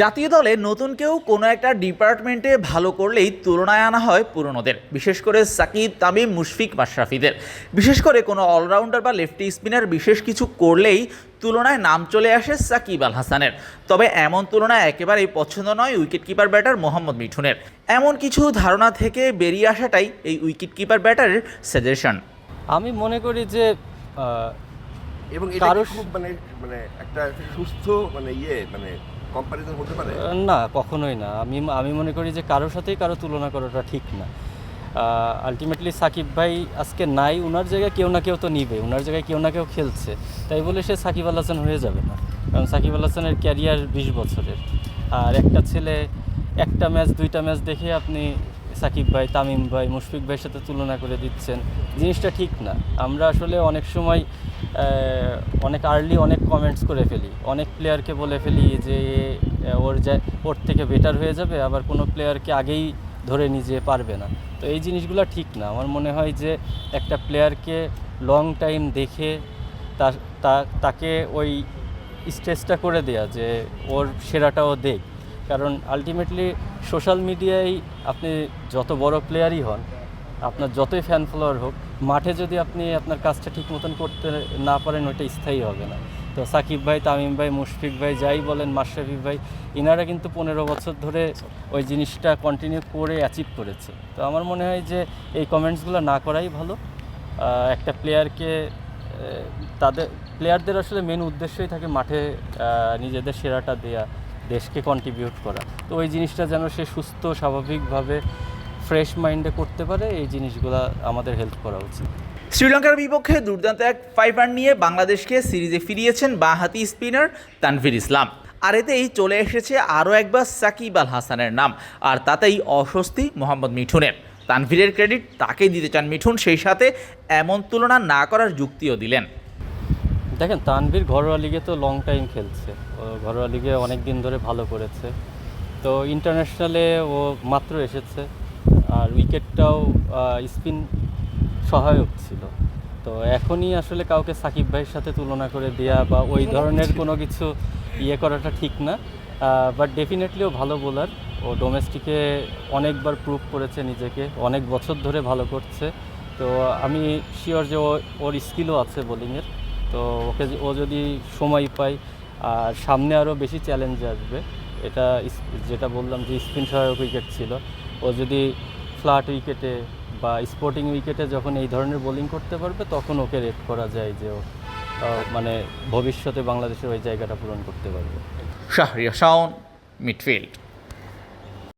জাতীয় দলে নতুন কেউ কোনো একটা ডিপার্টমেন্টে ভালো করলেই তুলনায় আনা হয় পুরনোদের বিশেষ করে সাকিব তামিম মুশফিক মাশরাফিদের। বিশেষ করে কোনো অলরাউন্ডার বা লেফটি স্পিনার বিশেষ কিছু করলেই তুলনায় নাম চলে আসে সাকিব আল হাসানের। তবে এমন তুলনা একেবারেই পছন্দ নয় উইকেট কিপার ব্যাটার মোহাম্মদ মিঠুনের। এমন কিছু ধারণা থেকে বেরিয়ে আসাটাই এই উইকেট কিপার ব্যাটারের সাজেশন। আমি মনে করি যে এবং এটা খুব মানে মানে একটা সুস্থ মানে ইয়ে মানে কম্পারিজন হতে পারে? না, কখনোই না। আমি আমি মনে করি যে কারোর সাথেই কারও তুলনা করাটা ঠিক না। আলটিমেটলি সাকিব ভাই আজকে নাই ওনার জায়গায় কেউ না কেউ তো নিবে ওনার জায়গায় কেউ না কেউ খেলছে। তাই বলে সে সাকিব আল হাসান হয়ে যাবে না। কারণ সাকিব আল হাসানের ক্যারিয়ার বিশ বছরের। আর একটা ছেলে একটা ম্যাচ দুইটা ম্যাচ দেখে আপনি সাকিব ভাই, তামিম ভাই, মুশফিক ভাইয়ের সাথে তুলনা করে দিচ্ছেন। জিনিসটা ঠিক না। আমরা আসলে অনেক সময় অনেক আর্লি অনেক কমেন্টস করে ফেলি। অনেক প্লেয়ারকে বলে ফেলি যে ওর যা, ওর থেকে বেটার হয়ে যাবে, আবার কোনো প্লেয়ারকে আগেই ধরে নিজে পারবে না। তো এই জিনিসগুলো ঠিক না। আমার মনে হয় যে, একটা প্লেয়ারকে লং টাইম দেখে তার তাকে ওই স্ট্রেসটা করে দেয়া যে, ওর সেরাটাও দেখ। কারণ আলটিমেটলি সোশ্যাল মিডিয়ায় আপনি যত বড় প্লেয়ারই হন, আপনার যতই ফ্যান ফলোয়ার হোক, মাঠে যদি আপনি আপনার কাজটা ঠিক মতন করতে না পারেন, ওইটা স্থায়ী হবে না। তো সাকিব ভাই, তামিম ভাই, মুশফিক ভাই যাই বলেন, মাশরাফি ভাই, ইনারা কিন্তু পনেরো বছর ধরে ওই জিনিসটা কন্টিনিউ করে অ্যাচিভ করেছে। তো আমার মনে হয় যে এই কমেন্টসগুলো না করাই ভালো। একটা প্লেয়ারকে তাদের প্লেয়ারদের আসলে মেন উদ্দেশ্যই থাকে মাঠে নিজেদের সেরাটা দেয়া। দেশকে কন্ট্রিবিউট করা। তো ওই জিনিসটা যেন সে সুস্থ, স্বাভাবিকভাবে ফ্রেশ মাইন্ডে করতে পারে, এই জিনিসগুলো আমাদের হেল্প করা উচিত। শ্রীলঙ্কার বিপক্ষে দুর্দান্ত এক ফাইভ রান নিয়ে বাংলাদেশকে সিরিজে ফিরিয়েছেন বাঁহাতি স্পিনার তানভীর ইসলাম। আর এতেই চলে এসেছে আরও একবার সাকিব আল হাসানের নাম, আর তাতেই অস্বস্তি মোহাম্মদ মিঠুনের। তানভীরের ক্রেডিট তাকেই দিতে চান মিঠুন, সেই সাথে এমন তুলনা না করার যুক্তিও দিলেন। দেখেন, তানভীর ঘরোয়া লিগে তো লং টাইম খেলছে। ও ঘরোয়া লিগে অনেক দিন ধরে ভালো করেছে। তো ইন্টারন্যাশনালে ও মাত্র এসেছে। আর উইকেটটাও স্পিন সহায়ক ছিল। তো এখনই আসলে কাউকে সাকিব ভাইয়ের সাথে তুলনা করে দেয়া বা ওই ধরনের কোনো কিছু ইয়ে করাটা ঠিক না। বাট ডেফিনেটলি ও ভালো বোলার ও ডোমেস্টিকে অনেকবার প্রুভ করেছে নিজেকে। অনেক বছর ধরে ভালো করছে। তো আমি শিওর যে ওর স্কিলও আছে বোলিংয়ের তো ওকে ও যদি সময় পায়, আর সামনে আরও বেশি চ্যালেঞ্জ আসবে, এটা যেটা বললাম যে স্পিন সহায়ক উইকেট ছিল, ও যদি ফ্ল্যাট উইকেটে বা স্পোর্টিং উইকেটে যখন এই ধরনের বোলিং করতে পারবে, তখন ওকে রেট করা যায় যে ও মানে ভবিষ্যতে বাংলাদেশের ওই জায়গাটা পূরণ করতে পারবে। শাহরিয়া শাওন মিডফিল্ড